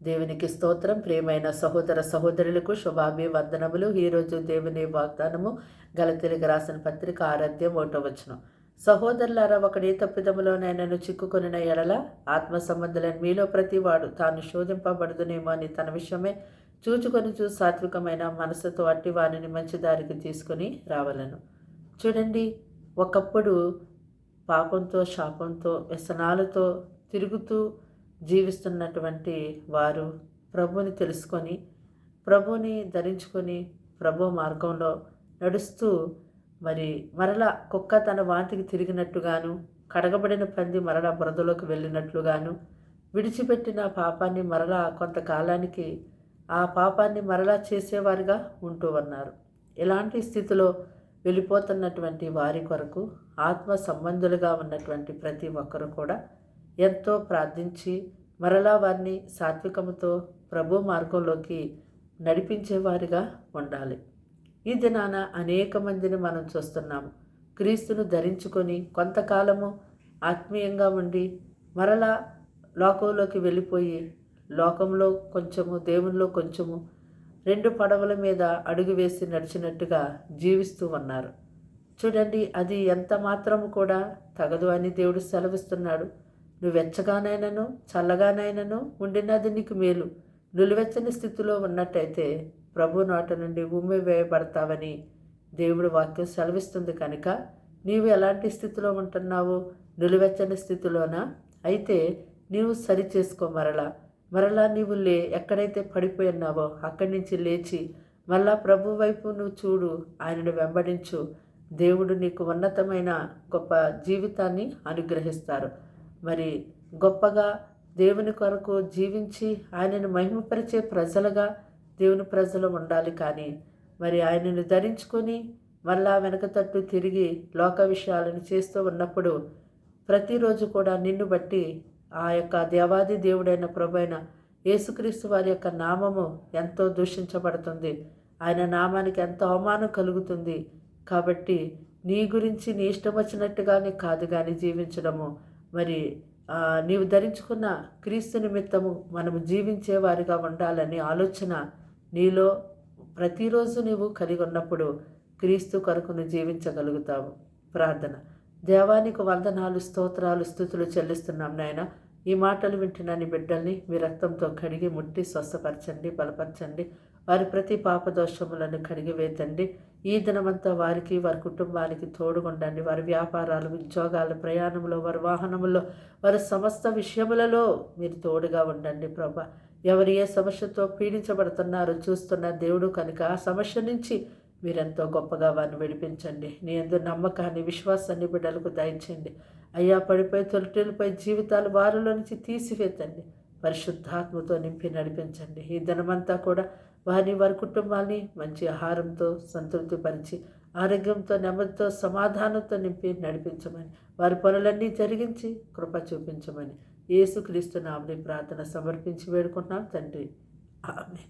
దేవునికి స్తోత్రం. ప్రియమైన సహోదర సహోదరులకు శుభాభివందనములు ఈరోజు దేవుని వాగ్దానము గలతెలుగు రాసిన పత్రిక ఆరాధ్యం ఓటవచ్చును సహోదరులారా ఒకడే తప్పిదములోనైనాను చిక్కుకొనిన ఎడల ఆత్మ సంబంధులైన మీలో ప్రతివాడు తాను శోధింపబడదునేమో అని తన విషయమే చూచుకొని చూ సాత్వికమైన మనసుతో అట్టి వారిని మంచి దారికి తీసుకుని రావాలను. చూడండి ఒకప్పుడు పాపంతో శాపంతో వ్యసనాలతో తిరుగుతూ జీవిస్తున్నటువంటి వారు ప్రభుని తెలుసుకొని ప్రభుని ధరించుకొని ప్రభు మార్గంలో నడుస్తూ మరి మరలా కుక్క తన వాంతికి తిరిగినట్టుగాను కడగబడిన పంది మరలా బురదలోకి వెళ్ళినట్లుగాను విడిచిపెట్టిన పాపాన్ని మరలా కొంతకాలానికి ఆ పాపాన్ని మరలా చేసేవారుగా ఉంటూ ఉన్నారు. ఇలాంటి స్థితిలో వెళ్ళిపోతున్నటువంటి వారి కొరకు ఆత్మ సంబంధులుగా ఉన్నటువంటి ప్రతి ఒక్కరూ కూడా ఎంతో ప్రార్థించి మరలా వారిని సాత్వికముతో ప్రభు మార్గంలోకి నడిపించేవారిగా ఉండాలి. ఈ దినాన అనేక మందిని మనం చూస్తున్నాము. క్రీస్తును ధరించుకొని కొంతకాలము ఆత్మీయంగా ఉండి మరలా లోకంలోకి వెళ్ళిపోయి లోకంలో కొంచెము దేవునిలో కొంచెము రెండు పడవల మీద అడుగు వేసి నడిచినట్టుగా జీవిస్తూ ఉన్నారు. చూడండి అది ఎంత మాత్రము కూడా తగదు అని దేవుడు సెలవిస్తున్నాడు. నువ్వు వెచ్చగానైనను చల్లగానైనను ఉండినది నీకు మేలు. నులివెచ్చని స్థితిలో ఉన్నట్టయితే ప్రభు నోట నుండి ఉమ్మి వేయబడతావని దేవుడు వాక్యం సెలవిస్తుంది కనుక నీవు ఎలాంటి స్థితిలో ఉంటున్నావు నులివెచ్చని స్థితిలోనా? అయితే నీవు సరి చేసుకో మరలా. మరలా నీవు లే ఎక్కడైతే పడిపోయి ఉన్నావో అక్కడి నుంచి లేచి మళ్ళా ప్రభు వైపు నువ్వు చూడు ఆయనను వెంబడించు. దేవుడు నీకు ఉన్నతమైన గొప్ప జీవితాన్ని అనుగ్రహిస్తారు. మరి గొప్పగా దేవుని కొరకు జీవించి ఆయనను మహిమపరిచే ప్రజలుగా దేవుని ప్రజలు ఉండాలి కానీ మరి ఆయనను ధరించుకొని మళ్ళా వెనకతట్టు తిరిగి లోక విషయాలను చేస్తూ ఉన్నప్పుడు ప్రతిరోజు కూడా నిన్ను బట్టి ఆ యొక్క దేవాది దేవుడైన ప్రభైన యేసుక్రీస్తు వారి యొక్క నామము ఎంతో దూషించబడుతుంది. ఆయన నామానికి ఎంతో అవమానం కలుగుతుంది. కాబట్టి నీ గురించి నీ ఇష్టం వచ్చినట్టుగానే కాదు కానీ జీవించడము. మరి నీవు ధరించుకున్న క్రీస్తు నిమిత్తము మనము జీవించేవారిగా ఉండాలనే ఉండాలని ఆలోచన నీలో ప్రతిరోజు నీవు కలిగి ఉన్నప్పుడు క్రీస్తు కొరకును జీవించగలుగుతావు. ప్రార్థన. దేవానికి వందనాలు స్తోత్రాలు స్థుతులు చెల్లిస్తున్నాం నాయన. ఈ మాటలు వింటున్న నీ బిడ్డల్ని మీ రక్తంతో కడిగి ముట్టి స్వస్థపరచండి బలపరచండి. వారి ప్రతి పాపదోషములను కడిగి వేతండి. ఈ దినమంతా వారికి వారి కుటుంబానికి తోడుగుండండి. వారి వ్యాపారాలు ఉద్యోగాలు ప్రయాణంలో వారి వాహనంలో వారి సమస్త విషయములలో మీరు తోడుగా ఉండండి ప్రభా. ఎవరు ఏ సమస్యతో పీడించబడుతున్నారో చూస్తున్న దేవుడు కనుక ఆ సమస్య నుంచి మీరెంతో గొప్పగా వారిని విడిపించండి. నీ ఎందు నమ్మకాన్ని విశ్వాసాన్ని బిడ్డలకు దయచేయండి. అయ్యా పడిపోయి తొలిటిలపై జీవితాలు వారిలో నుంచి తీసివేతండి. పరిశుద్ధాత్మతో నింపి నడిపించండి. ఈ ధనమంతా కూడా వారిని వారి కుటుంబాన్ని మంచి ఆహారంతో సంతృప్తిపరిచి ఆరోగ్యంతో నెమ్మదితో సమాధానంతో నింపి నడిపించమని వారి పనులన్నీ జరిగించి కృప చూపించమని యేసుక్రీస్తు నామని ప్రార్థన సమర్పించి వేడుకుంటున్నాం. తండ్రి ఆమె